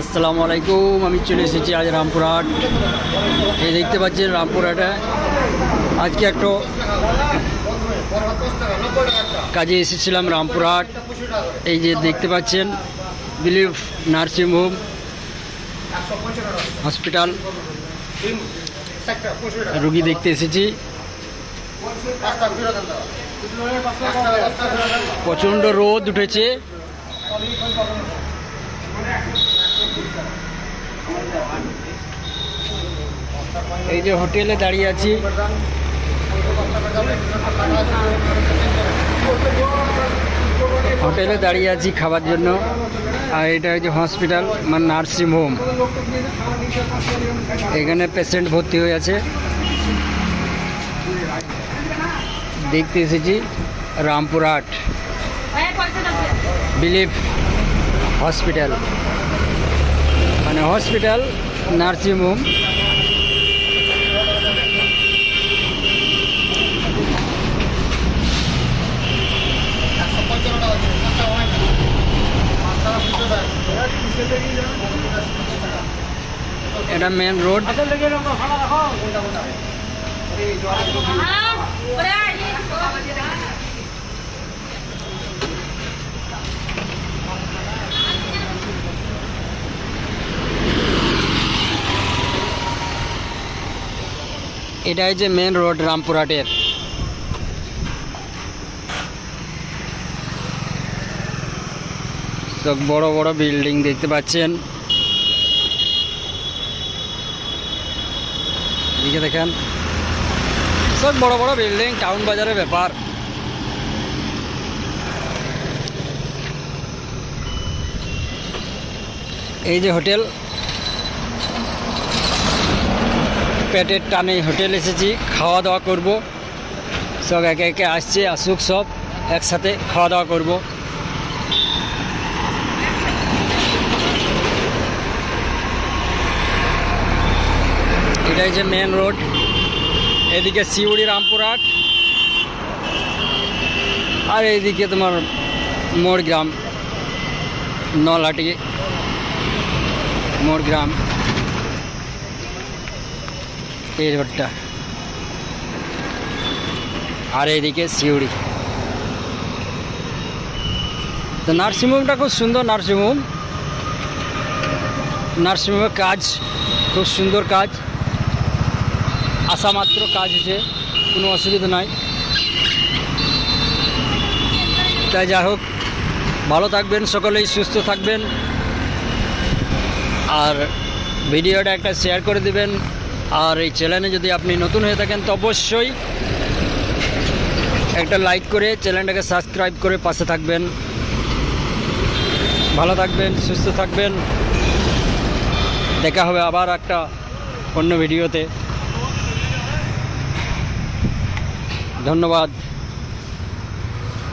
আসসালামু আলাইকুম, আমি চলে এসেছি আজ রামপুরহাট। এই দেখতে পাচ্ছেন রামপুরহাটে। আজকে একটা কাজে এসেছিলাম রামপুরহাট। এই যে দেখতে পাচ্ছেন বিলিভ নার্সিং হোম হসপিটাল। রুগী দেখতে এসেছি। প্রচণ্ড রোদ উঠেছে। এই যে হোটেলে দাঁড়িয়ে আছি। হোটেলে দাঁড়িয়ে আছি খাবার জন্য। আর এটা হচ্ছে হসপিটাল মানে নার্সিং হোম। এখানে পেশেন্ট ভর্তি হয়ে আছে। দেখতে এসেছি রামপুরহাট। Belief hospital. মানে হসপিটাল নার্সিং হোম। এটা মেন রোড এটা হচ্ছে মেন রোড রামপুরহাটের। সব বড় বড় বিল্ডিং দেখতে পাচ্ছেন। এদিকে দেখেন। সব বড় বড় বিল্ডিং টাউন বাজারের ব্যাপার। এই যে হোটেল পেটের টানে হোটেল এসেছি খাওয়া দাওয়া করব। সব একে একে আসছে, আসুক সব, একসাথে খাওয়া দাওয়া করব। এটাই যে মেন রোড এদিকে শিউড়ি রামপুরহাট। আর এইদিকে তোমার মোড় গ্রাম, নলহাটি মোড় গ্রাম। এই রোডটা আর এইদিকে শিউড়ি তো নার্সিংহোমটা খুব সুন্দর নার্সিংহোম। নার্সিংহোমের কাজ, খুব সুন্দর কাজ। আসা মাত্র কাজ হয়েছে, কোনো অসুবিধা নাই। তাই যাই হোক, ভালো থাকবেন, সকলেই সুস্থ থাকবেন। আর ভিডিওটা একটা শেয়ার করে দিবেন। আর এই চ্যানেলে যদি আপনি নতুন হয়ে থাকেন, তো অবশ্যই একটা লাইক করে চ্যানেলটাকে সাবস্ক্রাইব করে পাশে থাকবেন। ভালো থাকবেন, সুস্থ থাকবেন। দেখা হবে আবার একটা অন্য ভিডিওতে ধন্যবাদ।